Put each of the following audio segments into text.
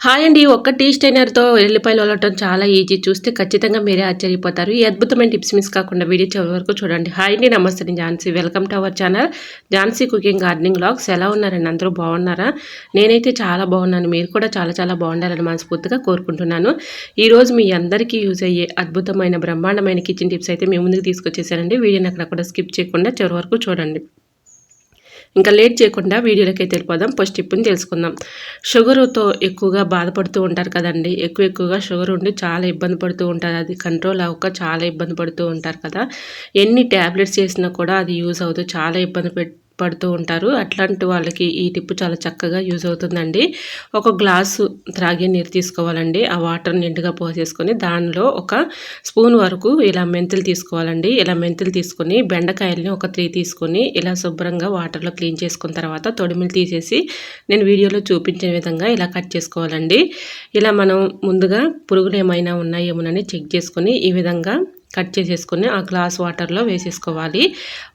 Hi అండి. ఒక్క tea స్టైనర్తో ఎల్లిపాయలు వలటం చాలా ఈజీ. చూస్తే ఖచ్చితంగా మీరే ఆశ్చర్యపోతారు. ఈ అద్భుతమైన టిప్స్ మిస్ కాకుండా వీడియో చివరి వరకు చూడండి. హాయ్ అండి. నమస్తే నేను Jhansi. Welcome to our channel Jhansi cooking gardening blogs ఎలా ఉన్నారండి? అందరూ బాగున్నారా? నేనైతే చాలా బాగున్నాను. మీరు కూడా చాలా చాలా బాగుండాలని మనస్ఫూర్తిగా కోరుకుంటున్నాను. ఈరోజు మీ అందరికీ యూజ్ అయ్యే అద్భుతమైన బ్రహ్మాండమైన కిచెన్ టిప్స్ అయితే మీ ముందుకు తీసుకొచ్చేసానండి. వీడియోని అక్కడ కూడా స్కిప్ చేయకుండా చివరి వరకు చూడండి. ఇంకా లేట్ చేయకుండా వీడియోలోకి వెళ్ళిపోదాం. ఫస్ట్ టిప్పుని తెలుసుకుందాం. షుగర్తో ఎక్కువగా బాధపడుతూ ఉంటారు కదండి. ఎక్కువ ఎక్కువగా షుగర్ ఉండి చాలా ఇబ్బంది పడుతూ ఉంటారు. అది కంట్రోల్ అవ్వక చాలా ఇబ్బంది పడుతూ ఉంటారు కదా. ఎన్ని ట్యాబ్లెట్స్ వేసినా కూడా అది యూజ్ అవుతూ చాలా ఇబ్బంది పెట్టి పడుతూ ఉంటారు. అట్లాంటి వాళ్ళకి ఈ టిప్పు చాలా చక్కగా యూజ్ అవుతుందండి. ఒక గ్లాసు త్రాగే నీరు తీసుకోవాలండి. ఆ వాటర్ నిండుగా పోసేసుకొని దానిలో ఒక స్పూన్ వరకు ఇలా మెంతులు తీసుకోవాలండి. ఇలా మెంతులు తీసుకొని బెండకాయలని ఒక త్రీ తీసుకొని ఇలా శుభ్రంగా వాటర్లో క్లీన్ చేసుకున్న తర్వాత తొడిమిలు తీసేసి నేను వీడియోలో చూపించిన విధంగా ఇలా కట్ చేసుకోవాలండి. ఇలా మనం ముందుగా పురుగులు ఏమైనా ఉన్నాయేమోనని చెక్ చేసుకొని ఈ విధంగా కట్ చేసేసుకొని ఆ గ్లాస్ వాటర్లో వేసేసుకోవాలి.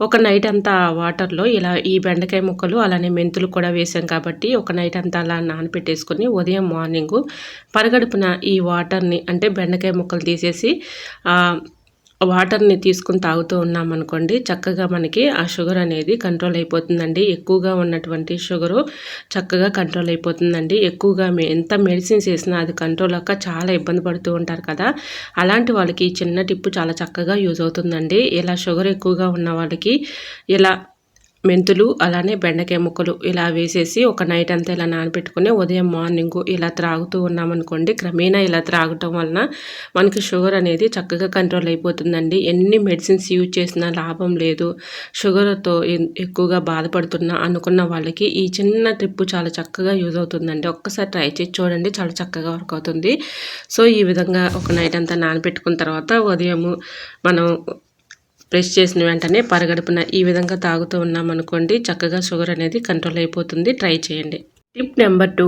ఒక నైట్ అంతా వాటర్లో ఇలా ఈ బెండకాయ ముక్కలు అలానే మెంతులు కూడా వేసాం కాబట్టి ఒక నైట్ అంతా అలా నానపెట్టేసుకొని ఉదయం మార్నింగు పరగడుపున ఈ వాటర్ని అంటే బెండకాయ ముక్కలు తీసేసి వాటర్ని తీసుకుని తాగుతూ ఉన్నామనుకోండి చక్కగా మనకి ఆ షుగర్ అనేది కంట్రోల్ అయిపోతుందండి. ఎక్కువగా ఉన్నటువంటి షుగరు చక్కగా కంట్రోల్ అయిపోతుందండి. ఎక్కువగా ఎంత మెడిసిన్స్ వేసినా అది కంట్రోల్ అక్క చాలా ఇబ్బంది పడుతూ ఉంటారు కదా. అలాంటి వాళ్ళకి చిన్న టిప్పు చాలా చక్కగా యూజ్ అవుతుందండి. ఇలా షుగర్ ఎక్కువగా ఉన్న వాళ్ళకి ఇలా మెంతులు అలానే బెండకాయ ముక్కలు ఇలా వేసేసి ఒక నైట్ అంతా ఇలా నానబెట్టుకుని ఉదయం మార్నింగ్ ఇలా త్రాగుతూ ఉన్నామనుకోండి క్రమేణా ఇలా త్రాగటం వలన మనకి షుగర్ అనేది చక్కగా కంట్రోల్ అయిపోతుందండి. ఎన్ని మెడిసిన్స్ యూజ్ చేసినా లాభం లేదు. షుగర్తో ఎక్కువగా బాధపడుతున్నా అనుకున్న వాళ్ళకి ఈ చిన్న ట్రిప్ చాలా చక్కగా యూజ్ అవుతుందండి. ఒక్కసారి ట్రై చేసి చూడండి చాలా చక్కగా వర్క్ అవుతుంది. సో ఈ విధంగా ఒక నైట్ అంతా నానబెట్టుకున్న తర్వాత ఉదయం మనం ప్రెస్ చేసిన వెంటనే పరగడుపున ఈ విధంగా తాగుతూ ఉన్నామనుకోండి చక్కగా షుగర్ అనేది కంట్రోల్ అయిపోతుంది. ట్రై చేయండి. టిప్ నెంబర్ టూ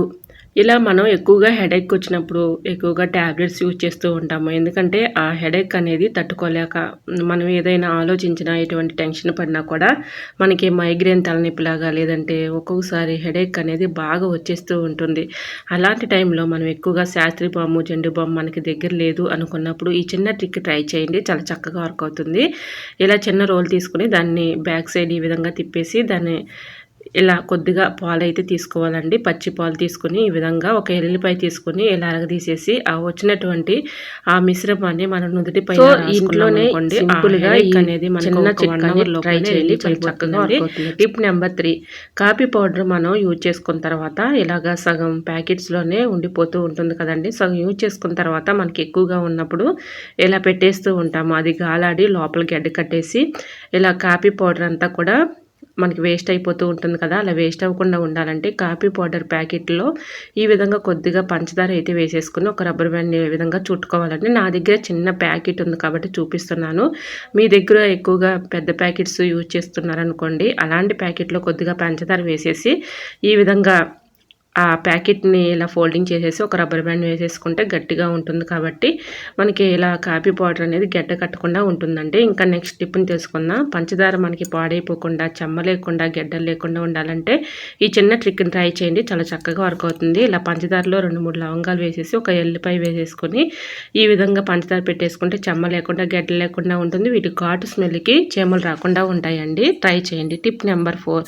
ఇలా మనం ఎక్కువగా హెడేక్ వచ్చినప్పుడు ఎక్కువగా ట్యాబ్లెట్స్ యూజ్ చేస్తూ ఉంటాము. ఎందుకంటే ఆ హెడేక్ అనేది తట్టుకోలేక మనం ఏదైనా ఆలోచించినా ఎటువంటి టెన్షన్ పడినా కూడా మనకి మైగ్రేన్ తలనొప్పిలాగా లేదంటే ఒక్కొక్కసారి హెడేక్ అనేది బాగా వచ్చేస్తూ ఉంటుంది. అలాంటి టైంలో మనం ఎక్కువగా శాస్త్రి బాంబు జెండు బాంబు మనకి దగ్గర లేదు అనుకున్నప్పుడు ఈ చిన్న ట్రిక్ ట్రై చేయండి. చాలా చక్కగా వర్క్ అవుతుంది. ఇలా చిన్న రోల్ తీసుకుని దాన్ని బ్యాక్ సైడ్ ఈ విధంగా తిప్పేసి దాన్ని ఇలా కొద్దిగా పాలు అయితే తీసుకోవాలండి. పచ్చి పాలు తీసుకుని ఈ విధంగా ఒక ఎల్లిపాయ తీసుకుని ఇలా అరగదీసేసి ఆ వచ్చినటువంటి ఆ మిశ్రమాన్ని మనం నుదుటి పై ఇంట్లోనే సింపుల్గా అనేది చిన్న ట్రై చేయండి. చక్కగా tip number three coffee powder మనం యూజ్ చేసుకున్న తర్వాత ఇలాగా సగం ప్యాకెట్స్లోనే ఉండిపోతూ ఉంటుంది కదండి. సగం యూజ్ చేసుకున్న తర్వాత మనకి ఎక్కువగా ఉన్నప్పుడు ఇలా పెట్టేస్తూ ఉంటాము. అది గాలాడి లోపలికి గడ్డ కట్టేసి ఇలా కాఫీ పౌడర్ అంతా కూడా మనకి వేస్ట్ అయిపోతూ ఉంటుంది కదా అలా వేస్ట్ అవ్వకుండా ఉండాలంటే కాఫీ పౌడర్ ప్యాకెట్లో ఈ విధంగా కొద్దిగా పంచదార అయితే వేసేసుకుని ఒక రబ్బర్ బ్యాండ్ ఈ విధంగా చుట్టుకోవాలంటే నా దగ్గర చిన్న ప్యాకెట్ ఉంది కాబట్టి చూపిస్తున్నాను. మీ దగ్గర ఎక్కువగా పెద్ద ప్యాకెట్స్ యూజ్ చేస్తున్నారనుకోండి అలాంటి ప్యాకెట్లో కొద్దిగా పంచదార వేసేసి ఈ విధంగా ఆ ప్యాకెట్ని ఇలా ఫోల్డింగ్ చేసేసి ఒక రబ్బర్ బ్యాండ్ వేసేసుకుంటే గట్టిగా ఉంటుంది కాబట్టి మనకి ఇలా కాఫీ పౌడర్ అనేది గడ్డ కట్టకుండా ఉంటుందండి. ఇంకా నెక్స్ట్ టిప్ని తెలుసుకుందాం. పంచదార మనకి పాడైపోకుండా చెమ్మ లేకుండా గడ్డలు లేకుండా ఉండాలంటే ఈ చిన్న ట్రిక్ని ట్రై చేయండి. చాలా చక్కగా వర్క్ అవుతుంది. ఇలా పంచదారలో రెండు మూడు లవంగాలు వేసేసి ఒక ఎల్లిపాయ వేసేసుకొని ఈ విధంగా పంచదార పెట్టేసుకుంటే చెమ్మ లేకుండా గడ్డ లేకుండా ఉంటుంది. వీటి ఘాటు స్మెల్కి చేమలు రాకుండా ఉంటాయండి. ట్రై చేయండి. Tip number four.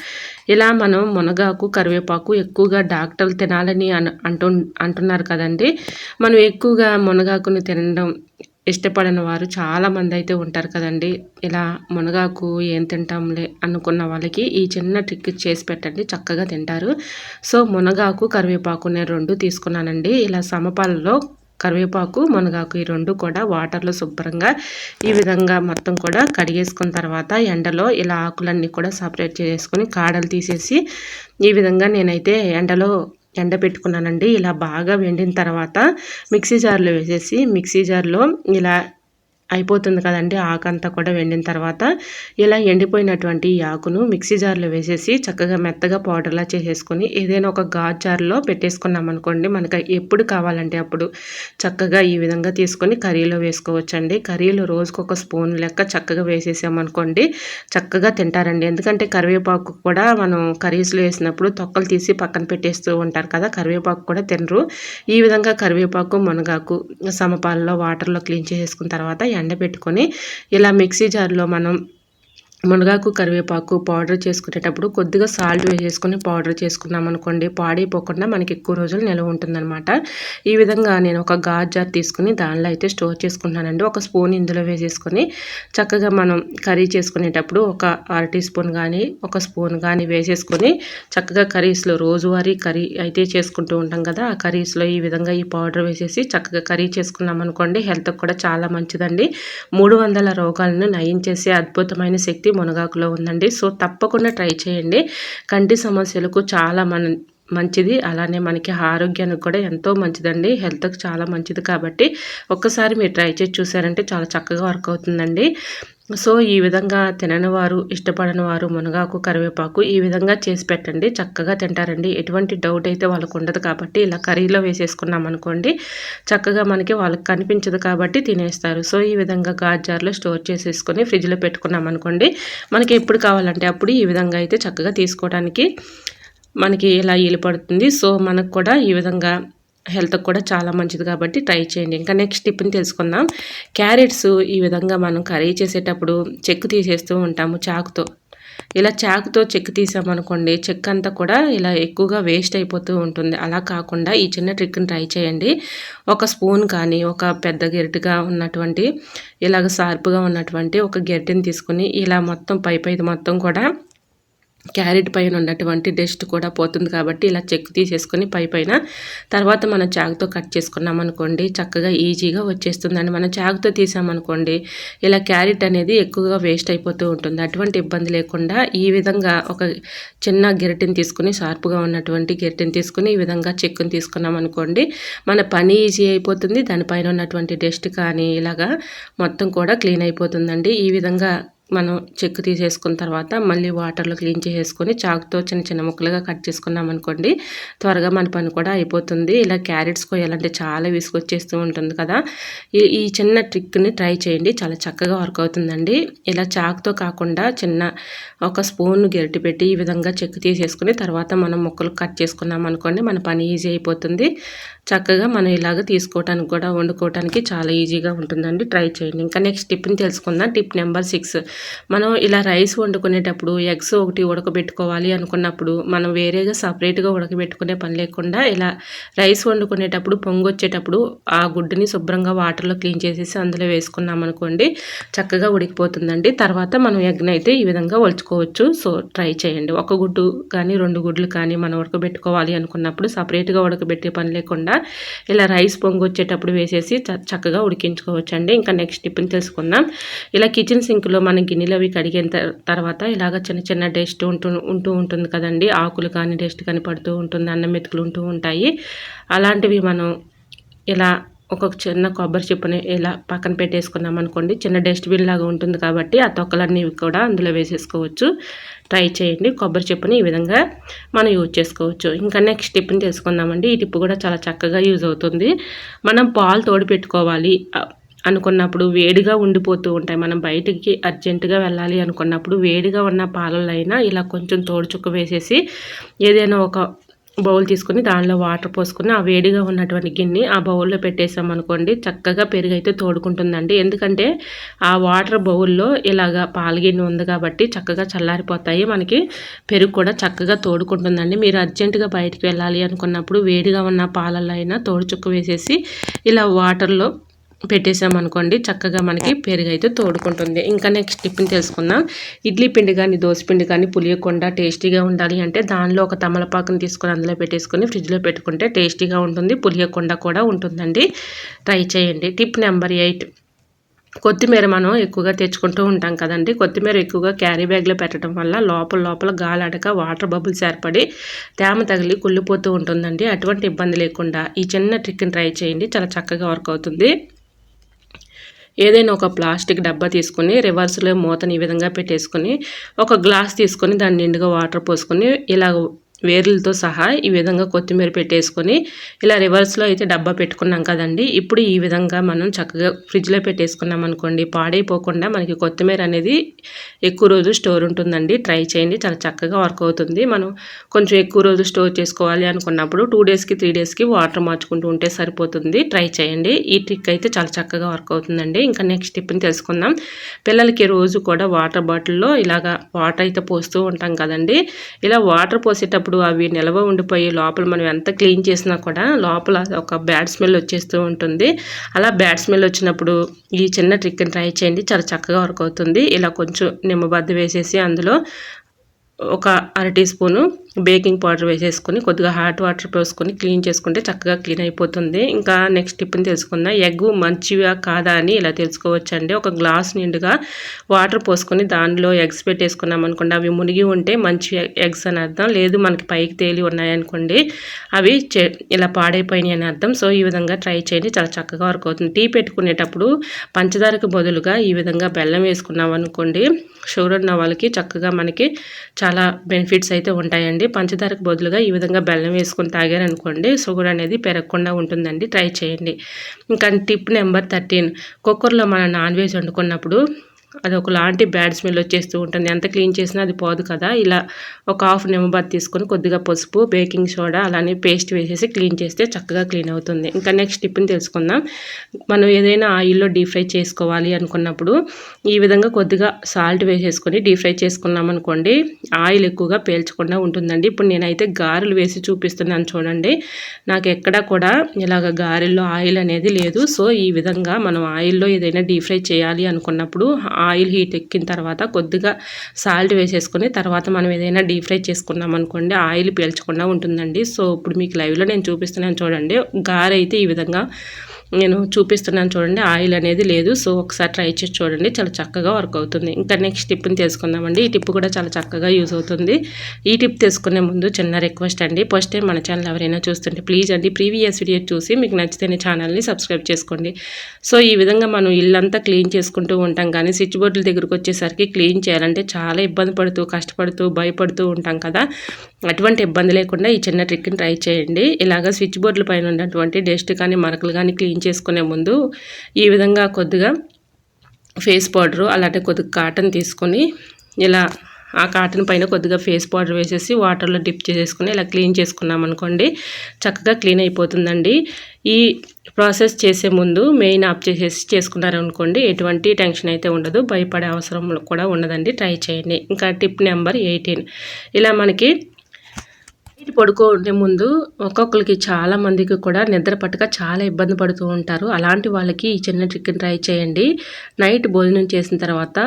ఇలా మనం మునగాకు కరివేపాకు ఎక్కువగా బట్టలు తినాలని అంటు అంటున్నారు కదండి. మనం ఎక్కువగా మునగాకుని తినడం ఇష్టపడిన వారు చాలామంది అయితే ఉంటారు కదండి. ఇలా మునగాకు ఏం తింటాంలే అనుకున్న వాళ్ళకి ఈ చిన్న ట్రిక్ చేసి పెట్టండి చక్కగా తింటారు. సో మునగాకు కరివేపాకు నేను రెండు తీసుకున్నానండి. ఇలా సమపాలలో కరివేపాకు మునగాకు ఈ రెండు కూడా వాటర్లో శుభ్రంగా ఈ విధంగా మొత్తం కూడా కడిగేసుకున్న తర్వాత ఎండలో ఇలా ఆకులన్నీ కూడా సపరేట్ చేసుకొని కాడలు తీసేసి ఈ విధంగా నేనైతే ఎండలో ఎండ పెట్టుకున్నానండి. ఇలా బాగా వెండిన తర్వాత మిక్సీ జార్లో వేసేసి మిక్సీ జార్లో ఇలా అయిపోతుంది కదండి. ఆకంతా కూడా వెండిన తర్వాత ఇలా ఎండిపోయినటువంటి ఈ ఆకును మిక్సీ జార్లో వేసేసి చక్కగా మెత్తగా పౌడర్లా చేసేసుకొని ఏదైనా ఒక గాజు జార్లో పెట్టేసుకున్నాం అనుకోండి మనకి ఎప్పుడు కావాలంటే అప్పుడు చక్కగా ఈ విధంగా తీసుకొని కర్రీలో వేసుకోవచ్చండి. కర్రీలో రోజుకు ఒక స్పూన్ లెక్క చక్కగా వేసేసామనుకోండి చక్కగా తింటారండి. ఎందుకంటే కరివేపాకు కూడా మనం కర్రీస్లో వేసినప్పుడు తొక్కలు తీసి పక్కన పెట్టేస్తూ ఉంటారు కదా కరివేపాకు కూడా తినరు. ఈ విధంగా కరివేపాకు మునగాకు సమపాలలో వాటర్లో క్లీన్ చేసేసుకున్న తర్వాత ఎండబెట్టుకొని ఇలా మిక్సీ జార్లో మనం మునగాకు కరివేపాకు పౌడర్ చేసుకునేటప్పుడు కొద్దిగా సాల్ట్ వేసేసుకొని పౌడర్ చేసుకున్నాం అనుకోండి. పాడైపోకుండా మనకి ఎక్కువ రోజులు నిల్వ ఉంటుందన్నమాట. ఈ విధంగా నేను ఒక గాజ్ జార్ తీసుకుని దానిలో అయితే స్టోర్ చేసుకుంటున్నానండి. ఒక స్పూన్ ఇందులో వేసేసుకొని చక్కగా మనం కర్రీ చేసుకునేటప్పుడు ఒక అర టీ స్పూన్ కానీ ఒక స్పూన్ కానీ వేసేసుకొని చక్కగా కర్రీస్లో రోజువారీ కర్రీ అయితే చేసుకుంటూ ఉంటాం కదా. ఆ కర్రీస్లో ఈ విధంగా ఈ పౌడర్ వేసేసి చక్కగా కర్రీ చేసుకున్నాం అనుకోండి హెల్త్కి కూడా చాలా మంచిదండి. మూడు వందల రోగాలను నయం చేసే అద్భుతమైన శక్తి శక్తి మునగాకులో ఉందండి. సో తప్పకుండా ట్రై చేయండి. కంటి సమస్యలకు చాలా మన మంచిది. అలానే మనకి ఆరోగ్యానికి కూడా ఎంతో మంచిదండి. హెల్త్కి చాలా మంచిది కాబట్టి ఒక్కసారి మీరు ట్రై చేసి చూసారంటే చాలా చక్కగా వర్క్ అవుతుందండి. సో ఈ విధంగా తినని వారు ఇష్టపడని వారు మునగాకు కరివేపాకు ఈ విధంగా చేసి పెట్టండి. చక్కగా తింటారండి. ఎటువంటి డౌట్ అయితే వాళ్ళకు ఉండదు కాబట్టి ఇలా కర్రీలో వేసేసుకున్నాం అనుకోండి చక్కగా మనకి వాళ్ళకి కనిపించదు కాబట్టి తినేస్తారు. సో ఈ విధంగా గాజార్లో స్టోర్ చేసేసుకొని ఫ్రిడ్జ్లో పెట్టుకున్నాం అనుకోండి మనకి ఎప్పుడు కావాలంటే అప్పుడు ఈ విధంగా అయితే చక్కగా తీసుకోవడానికి మనకి ఇలా ఈలు పడుతుంది. సో మనకు కూడా ఈ విధంగా హెల్త్కి కూడా చాలా మంచిది కాబట్టి ట్రై చేయండి. ఇంకా నెక్స్ట్ టిప్ని తెలుసుకుందాం. క్యారెట్స్ ఈ విధంగా మనం కర్రీ చేసేటప్పుడు చెక్కు తీసేస్తూ ఉంటాము చాకుతో. ఇలా చాకుతో చెక్ తీసామనుకోండి చెక్ అంతా కూడా ఇలా ఎక్కువగా వేస్ట్ అయిపోతూ ఉంటుంది. అలా కాకుండా ఈ చిన్న ట్రిక్ని ట్రై చేయండి. ఒక స్పూన్ కానీ ఒక పెద్ద గెరిటిగా ఉన్నటువంటి ఇలాగ షార్ప్గా ఉన్నటువంటి ఒక గెరిటిని తీసుకుని ఇలా మొత్తం పై పైది మొత్తం కూడా క్యారెట్ పైన ఉన్నటువంటి డస్ట్ కూడా పోతుంది కాబట్టి ఇలా చెక్ తీసేసుకొని పై పైన తర్వాత మనం చాకుతో కట్ చేసుకున్నాం అనుకోండి చక్కగా ఈజీగా వచ్చేస్తుందండి. మనం చాకుతో తీసామనుకోండి ఇలా క్యారెట్ అనేది ఎక్కువగా వేస్ట్ అయిపోతూ ఉంటుంది. అటువంటి ఇబ్బంది లేకుండా ఈ విధంగా ఒక చిన్న గిరటిని తీసుకుని షార్ప్గా ఉన్నటువంటి గిరటిని తీసుకుని ఈ విధంగా చెక్కుని తీసుకున్నాం అనుకోండి మన పని ఈజీ అయిపోతుంది. దానిపైన ఉన్నటువంటి డస్ట్ కానీ ఇలాగా మొత్తం కూడా క్లీన్ అయిపోతుందండి. ఈ విధంగా మనం చెక్కు తీసేసుకున్న తర్వాత మళ్ళీ వాటర్లో క్లీన్ చేసేసుకొని చాకుతో చిన్న చిన్న ముక్కలుగా కట్ చేసుకున్నాం అనుకోండి త్వరగా మన పని కూడా అయిపోతుంది. ఇలా క్యారెట్స్ కోయాలంటే చాలా విసుకొచ్చేస్తూ ఉంటుంది కదా. ఈ ఈ చిన్న ట్రిక్ని ట్రై చేయండి చాలా చక్కగా వర్క్ అవుతుందండి. ఇలా చాకుతో కాకుండా చిన్న ఒక స్పూన్ గెరిటి పెట్టి ఈ విధంగా చెక్కు తీసేసుకుని తర్వాత మనం ముక్కలు కట్ చేసుకున్నాం అనుకోండి మన పని ఈజీ అయిపోతుంది. చక్కగా మనం ఇలాగ తీసుకోవటానికి కూడా వండుకోవటానికి చాలా ఈజీగా ఉంటుందండి. ట్రై చేయండి. ఇంకా నెక్స్ట్ టిప్ని తెలుసుకుందాం. Tip number six. మనం ఇలా రైస్ వండుకునేటప్పుడు ఎగ్స్ ఒకటి ఉడకబెట్టుకోవాలి అనుకున్నప్పుడు మనం వేరేగా సపరేట్గా ఉడకబెట్టుకునే పని లేకుండా ఇలా రైస్ వండుకునేటప్పుడు పొంగు వచ్చేటప్పుడు ఆ గుడ్డుని శుభ్రంగా వాటర్లో క్లీన్ చేసేసి అందులో వేసుకున్నాం అనుకోండి చక్కగా ఉడికిపోతుందండి. తర్వాత మనం ఎగ్ని అయితే ఈ విధంగా ఒలుచుకోవచ్చు. సో ట్రై చేయండి. ఒక గుడ్డు కానీ రెండు గుడ్లు కానీ మనం ఉడకబెట్టుకోవాలి అనుకున్నప్పుడు సపరేట్గా ఉడకబెట్టే పని లేకుండా ఇలా రైస్ పొంగు వచ్చేటప్పుడు వేసేసి చక్కగా ఉడికించుకోవచ్చు అండి ఇంకా నెక్స్ట్ టిప్ని తెలుసుకుందాం. ఇలా కిచెన్ సింక్లో మనం గిన్నెలు అవి కడిగిన తర్వాత ఇలాగ చిన్న చిన్న డస్ట్ ఉంటూ ఉంటూ ఉంటుంది కదండి. ఆకులు కానీ డస్ట్ కానీ పడుతూ ఉంటుంది అన్నం మెతుకులు ఉంటూ ఉంటాయి. అలాంటివి మనం ఇలా ఒక చిన్న కొబ్బరి చిప్పని ఇలా పక్కన పెట్టేసుకున్నాం అనుకోండి. చిన్న డస్ట్బిన్ లాగా ఉంటుంది కాబట్టి ఆ తొక్కలన్నీ కూడా అందులో వేసేసుకోవచ్చు. ట్రై చేయండి. కొబ్బరి చిప్పని ఈ విధంగా మనం యూజ్ చేసుకోవచ్చు. ఇంకా నెక్స్ట్ టిప్ని తీసుకుందామండి ఈ టిప్ కూడా చాలా చక్కగా యూజ్ అవుతుంది. మనం పాలు తోడు పెట్టుకోవాలి. అనుకున్నప్పుడు వేడిగా ఉండిపోతూ ఉంటాయి. మనం బయటికి అర్జెంటుగా వెళ్ళాలి అనుకున్నప్పుడు వేడిగా ఉన్న పాలలైనా ఇలా కొంచెం తోడుచుక్క వేసేసి ఏదైనా ఒక బౌల్ తీసుకుని దానిలో వాటర్ పోసుకుని ఆ వేడిగా ఉన్నటువంటి గిన్నె ఆ బౌల్లో పెట్టేసాం అనుకోండి చక్కగా పెరుగు అయితే తోడుకుంటుందండి. ఎందుకంటే ఆ వాటర్ బౌల్లో ఇలాగా పాలగిన్నె ఉంది కాబట్టి చక్కగా చల్లారిపోతాయి. మనకి పెరుగు కూడా చక్కగా తోడుకుంటుందండి. మీరు అర్జెంటుగా బయటికి వెళ్ళాలి అనుకున్నప్పుడు వేడిగా ఉన్న పాలల్లో అయినా తోడుచుక్క వేసేసి ఇలా వాటర్లో పెట్టేసామనుకోండి చక్కగా మనకి పెరుగు అయితే తోడుకుంటుంది. ఇంకా నెక్స్ట్ టిప్ని తెలుసుకుందాం. ఇడ్లీ పిండి కానీ దోశ పిండి కానీ పులియకుండా టేస్టీగా ఉండాలి అంటే దానిలో ఒక తమలపాకుని తీసుకొని అందులో పెట్టేసుకొని ఫ్రిడ్జ్లో పెట్టుకుంటే టేస్టీగా ఉంటుంది పులియకుండా కూడా ఉంటుందండి. ట్రై చేయండి. Tip number eight. కొత్తిమీర మనం ఎక్కువగా తెచ్చుకుంటూ ఉంటాం కదండి. కొత్తిమీర ఎక్కువగా క్యారీ బ్యాగ్లో పెట్టడం వల్ల లోపల లోపల గాలి అడక వాటర్ బబుల్స్ ఏర్పడి తేమ తగిలి కుళ్ళిపోతూ ఉంటుందండి. అటువంటి ఇబ్బంది లేకుండా ఈ చిన్న ట్రిక్ని ట్రై చేయండి. చాలా చక్కగా వర్క్ అవుతుంది. ఏదైనా ఒక ప్లాస్టిక్ డబ్బా తీసుకొని రివర్స్లో మూతని ఈ విధంగా పెట్టేసుకొని ఒక గ్లాస్ తీసుకొని దాన్ని నిండుగా వాటర్ పోసుకొని ఇలా వేర్లతో సహా ఈ విధంగా కొత్తిమీర పెట్టేసుకొని ఇలా రివర్స్లో అయితే డబ్బా పెట్టుకున్నాం కదండి. ఇప్పుడు ఈ విధంగా మనం చక్కగా ఫ్రిడ్జ్లో పెట్టేసుకున్నాం అనుకోండి పాడైపోకుండా మనకి కొత్తిమీర అనేది ఎక్కువ రోజు స్టోర్ ఉంటుందండి. ట్రై చేయండి చాలా చక్కగా వర్క్ అవుతుంది. మనం కొంచెం ఎక్కువ రోజు స్టోర్ చేసుకోవాలి అనుకున్నప్పుడు టూ డేస్కి త్రీ డేస్కి వాటర్ మార్చుకుంటూ ఉంటే సరిపోతుంది. ట్రై చేయండి. ఈ ట్రిక్ అయితే చాలా చక్కగా వర్క్ అవుతుందండి. ఇంకా నెక్స్ట్ టిప్ని తెలుసుకుందాం. పిల్లలకి రోజు కూడా వాటర్ బాటిల్లో ఇలాగా వాటర్ అయితే పోస్తూ ఉంటాం కదండి. ఇలా వాటర్ పోసేటప్పుడు అప్పుడు అవి నిల్వ ఉండిపోయి లోపల మనం ఎంత క్లీన్ చేసినా కూడా లోపల ఒక బ్యాడ్ స్మెల్ వచ్చేస్తూ ఉంటుంది. అలా బ్యాడ్ స్మెల్ వచ్చినప్పుడు ఈ చిన్న ట్రిక్ని ట్రై చేయండి. చాలా చక్కగా వర్క్ అవుతుంది. ఇలా కొంచెం నిమ్మబద్ద వేసేసి అందులో ఒక అర టీ స్పూను బేకింగ్ పౌడర్ వేసేసుకుని కొద్దిగా హాట్ వాటర్ పోసుకొని క్లీన్ చేసుకుంటే చక్కగా క్లీన్ అయిపోతుంది. ఇంకా నెక్స్ట్ టిప్ని తెలుసుకుందాం. ఎగ్ మంచిగా కాదా అని ఇలా తెలుసుకోవచ్చండి. ఒక గ్లాస్ నిండుగా వాటర్ పోసుకొని దానిలో ఎగ్స్ పెట్టేసుకున్నాం అనుకోండి. అవి మునిగి ఉంటే మంచి ఎగ్స్ అని అర్థం. లేదు మనకి పైకి తేలి ఉన్నాయనుకోండి అవి ఇలా పాడైపోయినాయి అని అర్థం. సో ఈ విధంగా ట్రై చేయండి. చాలా చక్కగా వర్క్ అవుతుంది. టీ పెట్టుకునేటప్పుడు పంచదారకు బదులుగా ఈ విధంగా బెల్లం వేసుకున్నాం అనుకోండి. షుగర్ ఉన్న వాళ్ళకి చక్కగా మనకి చాలా బెనిఫిట్స్ అయితే ఉంటాయండి. పంచదారకు బదులుగా ఈ విధంగా బెల్లం వేసుకొని తాగారనుకోండి షుగర్ అనేది పెరగకుండా ఉంటుందండి. ట్రై చేయండి. ఇంకా టిప్ నెంబర్ థర్టీన్ కుక్కర్లో మనం నాన్ వెజ్ వండుకున్నప్పుడు అది ఒకలాంటి బ్యాడ్ స్మెల్ వచ్చేస్తూ ఉంటుంది. ఎంత క్లీన్ చేసినా అది పోదు కదా. ఇలా ఒక హాఫ్ నిమ్మబాద్ తీసుకొని కొద్దిగా పసుపు బేకింగ్ సోడా అలానే పేస్ట్ వేసేసి క్లీన్ చేస్తే చక్కగా క్లీన్ అవుతుంది. ఇంకా నెక్స్ట్ టిప్ని తెలుసుకుందాం. మనం ఏదైనా ఆయిల్లో డీప్ ఫ్రై చేసుకోవాలి అనుకున్నప్పుడు ఈ విధంగా కొద్దిగా సాల్ట్ వేసేసుకొని డీప్ ఫ్రై చేసుకున్నాం అనుకోండి ఆయిల్ ఎక్కువగా పేల్చకుండా ఉంటుందండి. ఇప్పుడు నేనైతే గారెలు వేసి చూపిస్తున్నాను చూడండి. నాకు ఎక్కడా కూడా ఇలాగ గారెల్లో ఆయిల్ అనేది లేదు. సో ఈ విధంగా మనం ఆయిల్లో ఏదైనా డీప్ ఫ్రై చేయాలి అనుకున్నప్పుడు ఆయిల్ హీట్ ఎక్కిన తర్వాత కొద్దిగా సాల్ట్ వేసేసుకొని తర్వాత మనం ఏదైనా డీప్ ఫ్రై చేసుకున్నాం అనుకోండి ఆయిల్ పీల్చకుండా ఉంటుందండి. సో ఇప్పుడు మీకు లైవ్లో నేను చూపిస్తున్నాను చూడండి. గారైతే ఈ విధంగా నేను చూపిస్తున్నాను చూడండి ఆయిల్ అనేది లేదు. సో ఒకసారి ట్రై చేసి చూడండి. చాలా చక్కగా వర్క్ అవుతుంది. ఇంకా నెక్స్ట్ టిప్ని తెలుసుకుందామండి. ఈ టిప్ కూడా చాలా చక్కగా యూజ్ అవుతుంది. ఈ టిప్ తీసుకునే ముందు చిన్న రిక్వెస్ట్ అండి. ఫస్ట్ టైం మన ఛానల్ ఎవరైనా చూస్తుంటే ప్లీజ్ అండి ప్రీవియస్ వీడియో చూసి మీకు నచ్చితే ఛానల్ని సబ్స్క్రైబ్ చేసుకోండి. సో ఈ విధంగా మనం ఇల్లంతా క్లీన్ చేసుకుంటూ ఉంటాం. కానీ స్విచ్ బోర్డుల దగ్గరకు వచ్చేసరికి క్లీన్ చేయాలంటే చాలా ఇబ్బంది పడుతూ కష్టపడుతూ భయపడుతూ ఉంటాం కదా. అటువంటి ఇబ్బంది లేకుండా ఈ చిన్న ట్రిక్ని ట్రై చేయండి. ఇలాగ స్విచ్ బోర్డుల పైన ఉన్నటువంటి డస్ట్ కానీ మరకలు కానీ క్లీన్ చేసుకునే ముందు ఈ విధంగా కొద్దిగా ఫేస్ పౌడరు అలాంటి కొద్దిగా కాటన్ తీసుకొని ఇలా ఆ కాటన్ పైన కొద్దిగా ఫేస్ పౌడర్ వేసేసి వాటర్లో డిప్ చేసేసుకుని ఇలా క్లీన్ చేసుకున్నాం అనుకోండి చక్కగా క్లీన్ అయిపోతుందండి. ఈ ప్రాసెస్ చేసే ముందు మెయిన్ ఆఫ్ చేసేసి చేసుకున్నారనుకోండి ఎటువంటి టెన్షన్ అయితే ఉండదు భయపడే అవసరం కూడా ఉండదండి. ట్రై చేయండి. ఇంకా టిప్ నెంబర్ ఎయిటీన్ ఇలా మనకి పడుకోనే ముందు ఒక్కొక్కరికి చాలా మందికి కూడా నిద్ర పట్టక చాలా ఇబ్బంది పడుతూ ఉంటారు. అలాంటి వాళ్ళకి ఈ చిన్న చికెన్ ట్రై చేయండి. నైట్ భోజనం చేసిన తర్వాత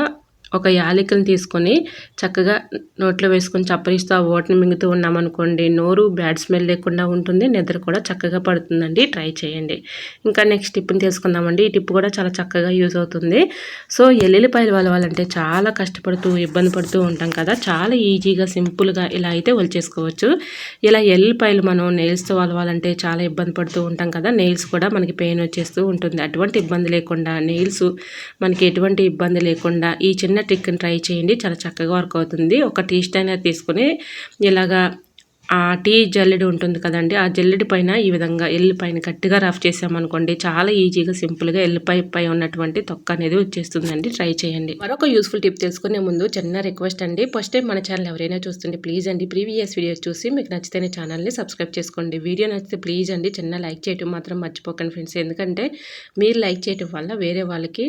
ఒక యాలకులను తీసుకొని చక్కగా నోట్లో వేసుకొని చప్పరిస్తూ ఆ ఓటని మింగుతూ ఉన్నామనుకోండి నోరు బ్యాడ్ స్మెల్ లేకుండా ఉంటుంది నిద్ర కూడా చక్కగా పడుతుందండి. ట్రై చేయండి. ఇంకా నెక్స్ట్ టిప్ని తీసుకుందామండి ఈ టిప్ కూడా చాలా చక్కగా యూజ్ అవుతుంది. సో ఎల్లుల్లిపాయలు వలవాలంటే చాలా కష్టపడుతూ ఇబ్బంది పడుతూ ఉంటాం కదా. చాలా ఈజీగా సింపుల్గా ఇలా అయితే వలిచేసుకోవచ్చు. ఇలా ఎల్లుల్లిపాయలు మనం నెయిల్స్తో వలవాలంటే చాలా ఇబ్బంది పడుతూ ఉంటాం కదా. నెయిల్స్ కూడా మనకి పెయిన్ వచ్చేస్తూ ఉంటుంది. అటువంటి ఇబ్బంది లేకుండా నెయిల్స్ మనకి ఎటువంటి ఇబ్బంది లేకుండా ఈ చిన్న ట్రిక్ని ట్రై చేయండి. చాలా చక్కగా వర్క్ అవుతుంది. ఒక టీ స్టైనర్ తీసుకుని ఇలాగా ఆ టీ జల్లెడి ఉంటుంది కదండి ఆ జల్లెడి పైన ఈ విధంగా ఎల్లిపాయని గట్టిగా రఫ్ చేసామనుకోండి చాలా ఈజీగా సింపుల్గా ఎల్లిపాయ పై ఉన్నటువంటి తొక్క అనేది వచ్చేస్తుందండి. ట్రై చేయండి. మరొక యూస్ఫుల్ టిప్ తెలుసుకునే ముందు చిన్న రిక్వెస్ట్ అండి. ఫస్ట్ టైం మన ఛానల్ ఎవరైనా చూస్తుంటే ప్లీజ్ అండి ప్రీవియస్ వీడియోస్ చూసి మీకు నచ్చితేనే ఛానల్ని సబ్స్క్రైబ్ చేసుకోండి. వీడియో నచ్చితే ప్లీజ్ అండి చిన్న లైక్ చేయటం మాత్రం మర్చిపోకండి ఫ్రెండ్స్ ఎందుకంటే మీరు లైక్ చేయటం వల్ల వేరే వాళ్ళకి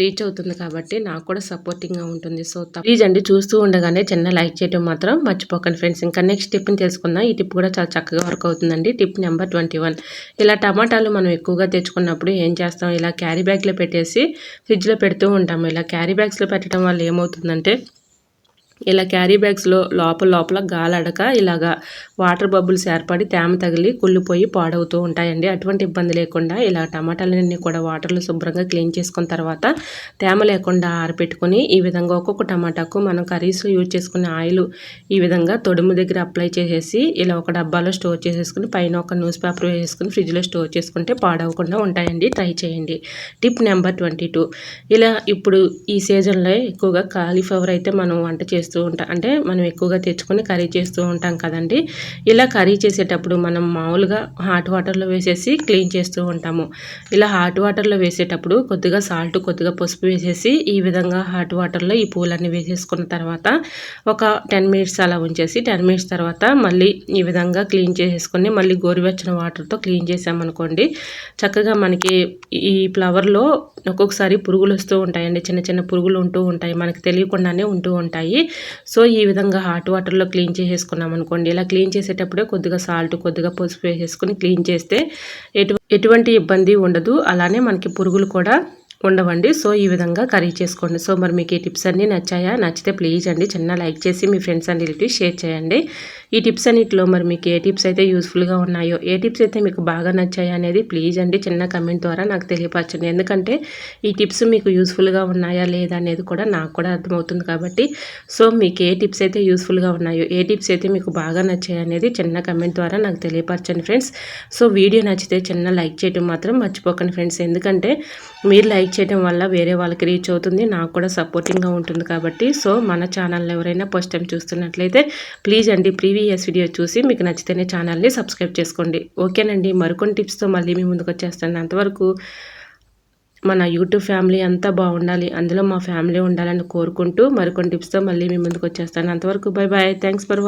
రీచ్ అవుతుంది కాబట్టి నాకు కూడా సపోర్టింగ్గా ఉంటుంది. సో ప్లీజ్ అండి చూస్తూ ఉండగానే చిన్న లైక్ చేయడం మాత్రం మర్చిపోకండి ఫ్రెండ్స్ ఇంకా నెక్స్ట్ టిప్ని తెలుసుకుందాం. ఈ టిప్ కూడా చాలా చక్కగా వర్క్ అవుతుందండి. టిప్ నెంబర్ ట్వంటీ వన్ ఇలా టమాటాలు మనం ఎక్కువగా తెచ్చుకున్నప్పుడు ఏం చేస్తాం? ఇలా క్యారీ బ్యాగ్లో పెట్టేసి ఫ్రిడ్జ్లో పెడుతూ ఉంటాము. ఇలా క్యారీ బ్యాగ్స్లో పెట్టడం వల్ల ఏమవుతుందంటే ఇలా క్యారీ బ్యాగ్స్లో లోపల లోపల గాలడక ఇలాగా వాటర్ బబుల్స్ ఏర్పడి తేమ తగిలి కుళ్ళిపోయి పాడవుతూ ఉంటాయండి. అటువంటి ఇబ్బంది లేకుండా ఇలా టమాటాలన్నీ కూడా వాటర్లో శుభ్రంగా క్లీన్ చేసుకున్న తర్వాత తేమ లేకుండా ఆరపెట్టుకుని ఈ విధంగా ఒక్కొక్క టమాటాకు మనం కర్రీస్లో యూజ్ చేసుకునే ఆయిల్ ఈ విధంగా తొడుము దగ్గర అప్లై చేసేసి ఇలా ఒక డబ్బాలో స్టోర్ చేసేసుకుని పైన ఒక న్యూస్ పేపర్ వేసుకుని ఫ్రిడ్జ్లో స్టోర్ చేసుకుంటే పాడవకుండా ఉంటాయండి. ట్రై చేయండి. టిప్ నెంబర్ ట్వంటీ ఇలా ఇప్పుడు ఈ సీజన్లో ఎక్కువగా కాలీఫ్లవర్ అయితే మనం వంట చేస్తూ ఉంటాం అంటే మనం ఎక్కువగా తెచ్చుకొని కర్రీ చేస్తూ ఉంటాం కదండి. ఇలా కర్రీ చేసేటప్పుడు మనం మామూలుగా హాట్ వాటర్లో వేసేసి క్లీన్ చేస్తూ ఉంటాము. ఇలా హాట్ వాటర్లో వేసేటప్పుడు కొద్దిగా సాల్ట్ కొద్దిగా పసుపు వేసేసి ఈ విధంగా హాట్ వాటర్లో ఈ పూలన్నీ వేసేసుకున్న తర్వాత ఒక టెన్ మినిట్స్ అలా ఉంచేసి టెన్ మినిట్స్ తర్వాత మళ్ళీ ఈ విధంగా క్లీన్ చేసేసుకొని మళ్ళీ గోరువెచ్చని వాటర్తో క్లీన్ చేసామనుకోండి చక్కగా మనకి ఈ ఫ్లవర్లో ఒక్కొక్కసారి పురుగులు వస్తూ ఉంటాయండి. చిన్న చిన్న పురుగులు ఉంటూ ఉంటాయి. మనకి తెలియకుండానే ఉంటూ ఉంటాయి. సో ఈ విధంగా హాట్ వాటర్లో క్లీన్ చేసేసుకున్నాం అనుకోండి. ఇలా క్లీన్ చేసేటప్పుడే కొద్దిగా సాల్ట్ కొద్దిగా పసుపు వేసేసుకుని క్లీన్ చేస్తే ఎటు ఎటువంటి ఇబ్బంది ఉండదు. అలానే మనకి పురుగులు కూడా ఉండవండి. సో ఈ విధంగా కర్రీ చేసుకోండి. సో మరి మీకు ఈ టిప్స్ అన్నీ నచ్చాయా? నచ్చితే ప్లీజ్ అండి. చిన్న లైక్ చేసి మీ ఫ్రెండ్స్ అండ్ రిలేటివ్స్ షేర్ చేయండి. ఈ టిప్స్ అన్నిటిలో మరి మీకు ఏ టిప్స్ అయితే యూస్ఫుల్గా ఉన్నాయో ఏ టిప్స్ అయితే మీకు బాగా నచ్చాయో అనేది ప్లీజ్ అండి చిన్న కమెంట్ ద్వారా నాకు తెలియపరచండి. ఎందుకంటే ఈ టిప్స్ మీకు యూస్ఫుల్గా ఉన్నాయా లేదా అనేది కూడా నాకు కూడా అర్థమవుతుంది కాబట్టి సో మీకు ఏ టిప్స్ అయితే యూస్ఫుల్గా ఉన్నాయో ఏ టిప్స్ అయితే మీకు బాగా నచ్చాయి అనేది చిన్న కమెంట్ ద్వారా నాకు తెలియపరచండి ఫ్రెండ్స్. సో వీడియో నచ్చితే చిన్న లైక్ చేయడం మాత్రం మర్చిపోకండి ఫ్రెండ్స్. ఎందుకంటే మీరు లైక్ చేయడం వల్ల వేరే వాళ్ళకి రీచ్ అవుతుంది నాకు కూడా సపోర్టింగ్గా ఉంటుంది కాబట్టి సో మన ఛానల్ ఎవరైనా ఫస్ట్ టైం చూస్తున్నట్లయితే ప్లీజ్ అండి ప్రీవియస్ వీడియో చూసి మీకు నచ్చితేనే ఛానల్ని సబ్స్క్రైబ్ చేసుకోండి. ఓకేనండి. మరికొన్ని టిప్స్తో మళ్ళీ మీ ముందుకు వచ్చేస్తాను అంతవరకు మన యూట్యూబ్ ఫ్యామిలీ అంతా బాగుండాలి. అందులో మా ఫ్యామిలీ ఉండాలని కోరుకుంటూ మరికొన్ని టిప్స్తో మళ్ళీ మీ ముందుకు వచ్చేస్తాను. అంతవరకు బై బాయ్ థ్యాంక్స్ ఫర్